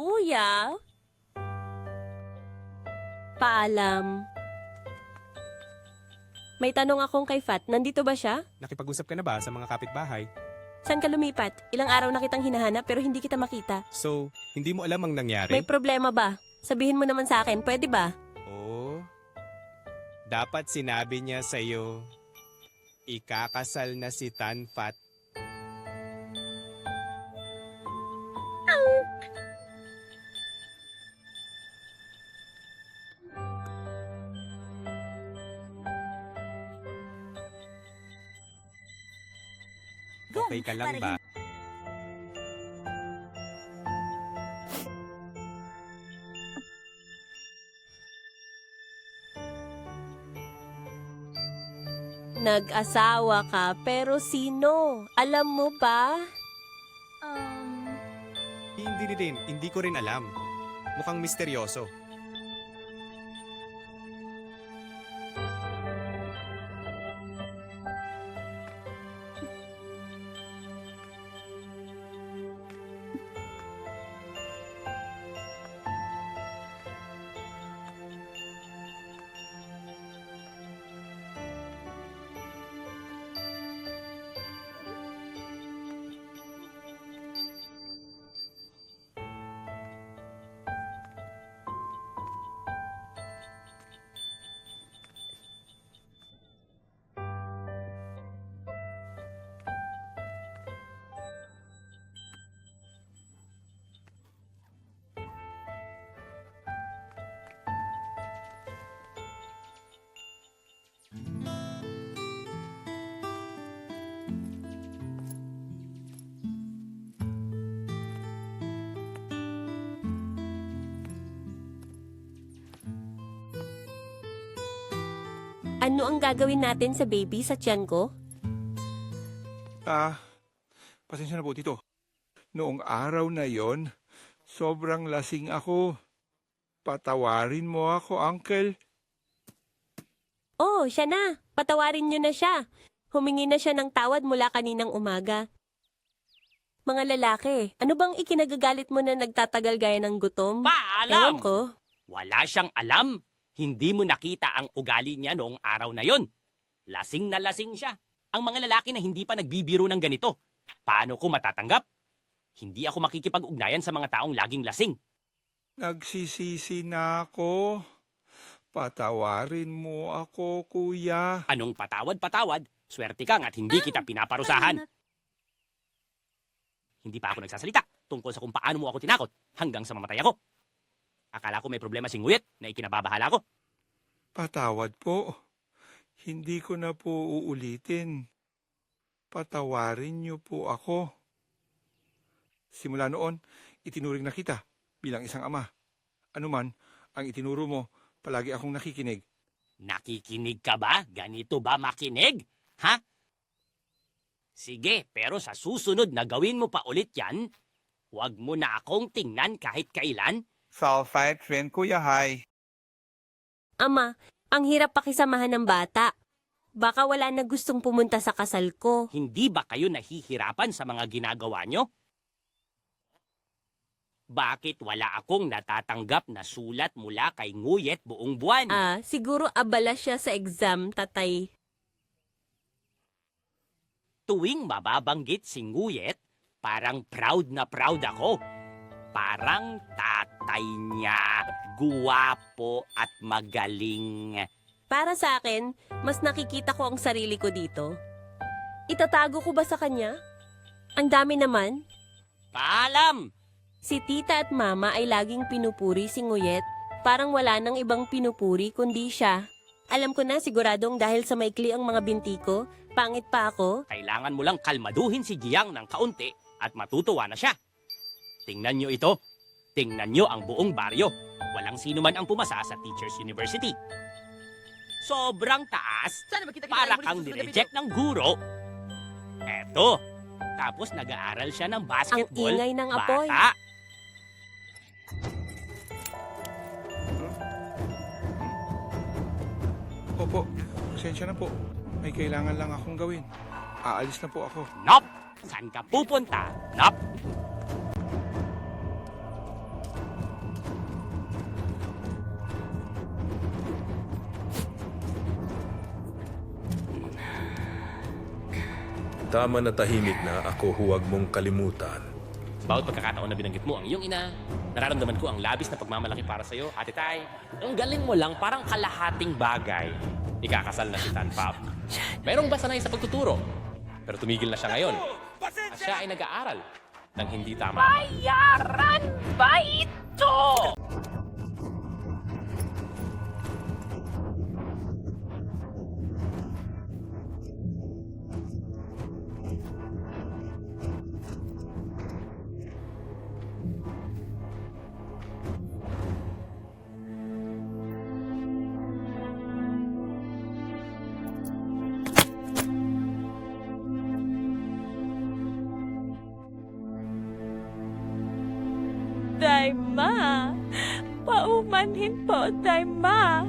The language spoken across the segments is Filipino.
kuya. Paalam. May tanong akong kay Fat. Nandito ba siya? Nakipag-usap ka na ba sa mga kapitbahay? Saan ka lumipat? Ilang araw na kitang hinahanap pero hindi kita makita. So, hindi mo alam ang nangyari? May problema ba? Sabihin mo naman sa akin, pwede ba? Oo. Dapat sinabi niya sa'yo, ikakasal na si Tan Fat. Okay ka lang ba? Nag-asawa ka, pero sino? Alam mo ba? Um, Hindi din, hindi ko rin alam. Mukhang misteryoso. Ano ang gagawin natin sa baby sa tiyan ko? Ah, pasensya na po, Tito. Noong araw na yon, sobrang lasing ako. Patawarin mo ako, Uncle. Oh, siya na. Patawarin niyo na siya. Humingi na siya ng tawad mula kaninang umaga. Mga lalaki, ano bang ikinagagalit mo na nagtatagal gaya ng gutom? Ewan Paalam! ko. Wala siyang alam. Hindi mo nakita ang ugali niya noong araw na yon. Lasing na lasing siya. Ang mga lalaki na hindi pa nagbibiro ng ganito. Paano ko matatanggap? Hindi ako makikipag-ugnayan sa mga taong laging lasing. Nagsisisi na ako. Patawarin mo ako, kuya. Anong patawad-patawad? Swerte kang at hindi kita pinaparusahan. Hindi pa ako nagsasalita tungkol sa kung paano mo ako tinakot hanggang sa mamatay ako. Akala ko may problema si Nguyet na ikinababahala ko. Patawad po. Hindi ko na po uulitin. Patawarin niyo po ako. Simula noon, itinuring na kita bilang isang ama. Anuman ang itinuro mo, palagi akong nakikinig. Nakikinig ka ba? Ganito ba makinig? Ha? Sige, pero sa susunod na gawin mo pa ulit yan, huwag mo na akong tingnan kahit kailan. Sulfite Twin Kuya Hai. Ama, ang hirap pakisamahan ng bata. Baka wala na gustong pumunta sa kasal ko. Hindi ba kayo nahihirapan sa mga ginagawa nyo? Bakit wala akong natatanggap na sulat mula kay Nguyet buong buwan? Ah, siguro abala siya sa exam, tatay. Tuwing mababanggit si Nguyet, parang proud na proud ako. Parang tatay niya, guwapo at magaling. Para sa akin, mas nakikita ko ang sarili ko dito. Itatago ko ba sa kanya? Ang dami naman. Paalam! Si tita at mama ay laging pinupuri si Nguyet. Parang wala nang ibang pinupuri kundi siya. Alam ko na siguradong dahil sa maikli ang mga binti ko, pangit pa ako. Kailangan mo lang kalmaduhin si Giang ng kaunti at matutuwa na siya. Tingnan nyo ito. Tingnan nyo ang buong baryo. Walang sino man ang pumasa sa Teachers University. Sobrang taas. sana makita kita Para tayo kang nireject ng guro. Eto. Tapos nag-aaral siya ng Ang basketball. ingay ng apoy. Bata. Opo, pasensya na po. May kailangan lang akong gawin. Aalis na po ako. Nop! Saan ka pupunta? Nop! Tama na tahimik na ako huwag mong kalimutan. Bawat pagkakataon na binanggit mo ang iyong ina, nararamdaman ko ang labis na pagmamalaki para sa'yo, Ate Tay. Ang galing mo lang, parang kalahating bagay. Ikakasal na si Tan Pap. Merong ba sanay sa pagtuturo? Pero tumigil na siya ngayon. At siya ay nag-aaral ng hindi tama. Bayaran ba ito? Daima. Paumanhin po, Daima.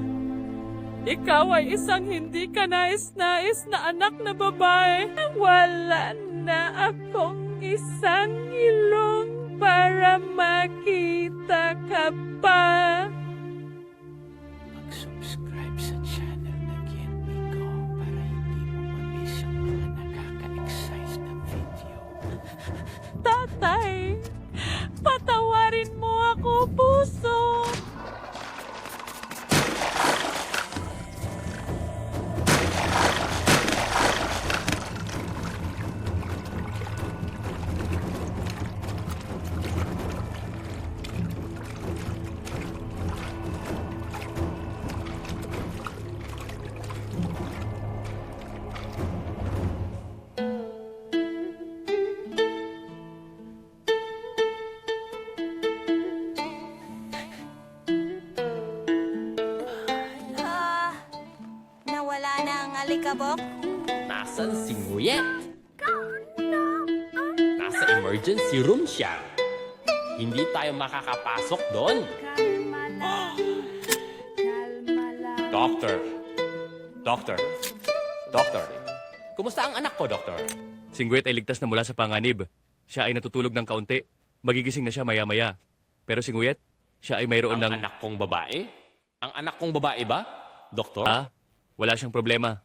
Ikaw ay isang hindi ka nais-nais na anak na babae. Wala na akong isang ilong para makita ka pa. Mag-subscribe sa channel na Genmi ko para hindi mo ma-miss ang mga nakaka-excite na video. Tatay, alikabok? Nasaan si Nguyet? Nasa emergency room siya. Hindi tayo makakapasok doon. Doctor. Doctor. Doctor. Kumusta ang anak ko, Doctor? Si Ngwet ay ligtas na mula sa panganib. Siya ay natutulog ng kaunti. Magigising na siya maya-maya. Pero si Nguyet, siya ay mayroon Ang ng... anak kong babae? Ang anak kong babae ba, Doktor? Ah, wala siyang problema.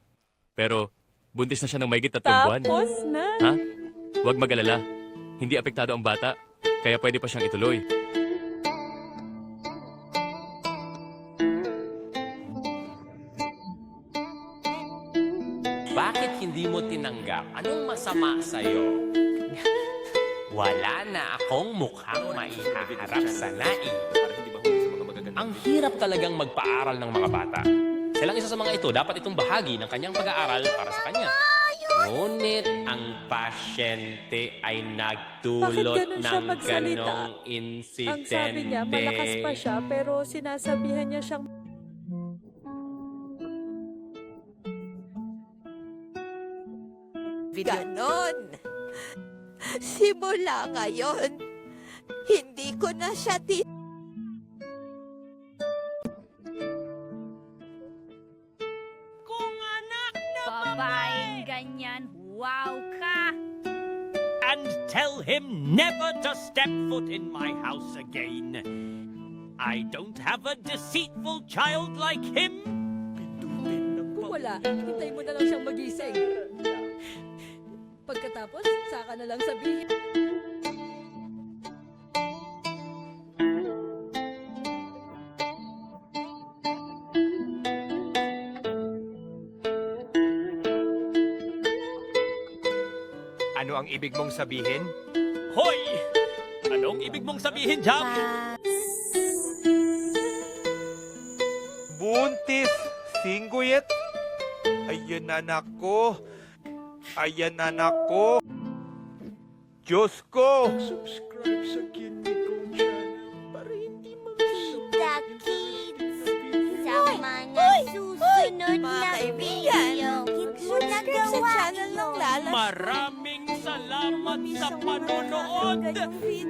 Pero buntis na siya ng mahigit tatlong buwan. Tapos na. Ha? Huwag mag-alala. Hindi apektado ang bata, kaya pwede pa siyang ituloy. Bakit hindi mo tinanggap? Anong masama sa'yo? Wala na akong mukhang maihaharap sa nai. Ang hirap talagang magpaaral ng mga bata. Silang isa sa mga ito, dapat itong bahagi ng kanyang pag-aaral para sa kanya. Ngunit ang pasyente ay Bakit nagdulot ganun siya ng magsalita? ganong insidente. Ang sabi niya, malakas pa siya, pero sinasabihan niya siyang Ganon. Simula ngayon, hindi ko na siya tin... him never to step foot in my house again. I don't have a deceitful child like him. Kung wala, hintay mo na lang siyang magising. Pagkatapos, saka na lang sabihin. Ano ang ibig mong sabihin? Hoy! Anong ibig mong sabihin, Jam? Buntis! Singuyet! Ayan anak ko! Ayan anak ko! Diyos ko! Subscribe sa ko channel para hindi The kids! Sa mga susunod na video, subscribe sa channel ng Lala Maraming salamat sa panonood.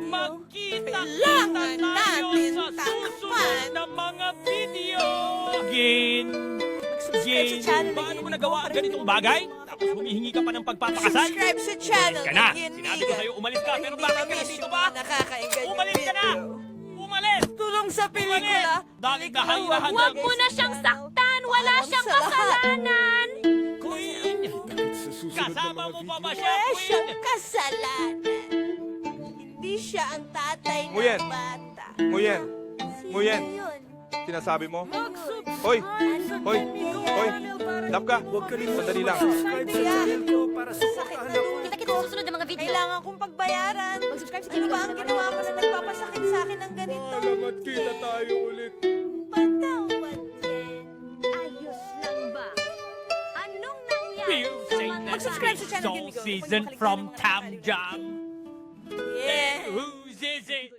Magkita-kita Kailangan tayo natin sa susunod na mga video. Gin, Gin, paano mo nagawa ang ganitong bagay? Tapos humihingi ka pa ng pagpapakasal? Subscribe sa channel Umalis ka na! Sinabi ko sa'yo, umalis ka. Pero bakit ka mga nakakainggan Umalis ka na! Umalis! Tulong sa pelikula. Dahil dahan-dahan Huwag mo na siyang saktan! Wala siyang kasalanan! Ginawa mo pa ba siya, Queen? siyang kasalanan. Hindi siya ang tatay ng Nguyen. bata. Nguyen, Sino Nguyen. yun? sinasabi mo? Hoy! Hoy! Hoy! Lap ka! Sandali lang. Kita-kita sa susunod ng mga video. Kailangan kong pagbayaran. Mag-subscribe sa Ano ba ang ginawa mo na nagpapasakit sa akin ng ganito? Salamat kita tayo ulit. Sing the Mag-subscribe sa channel Soul Gilligo. season Huwag niyo from makalimutan Tam ang mga Jam. Yeah. Whose is it?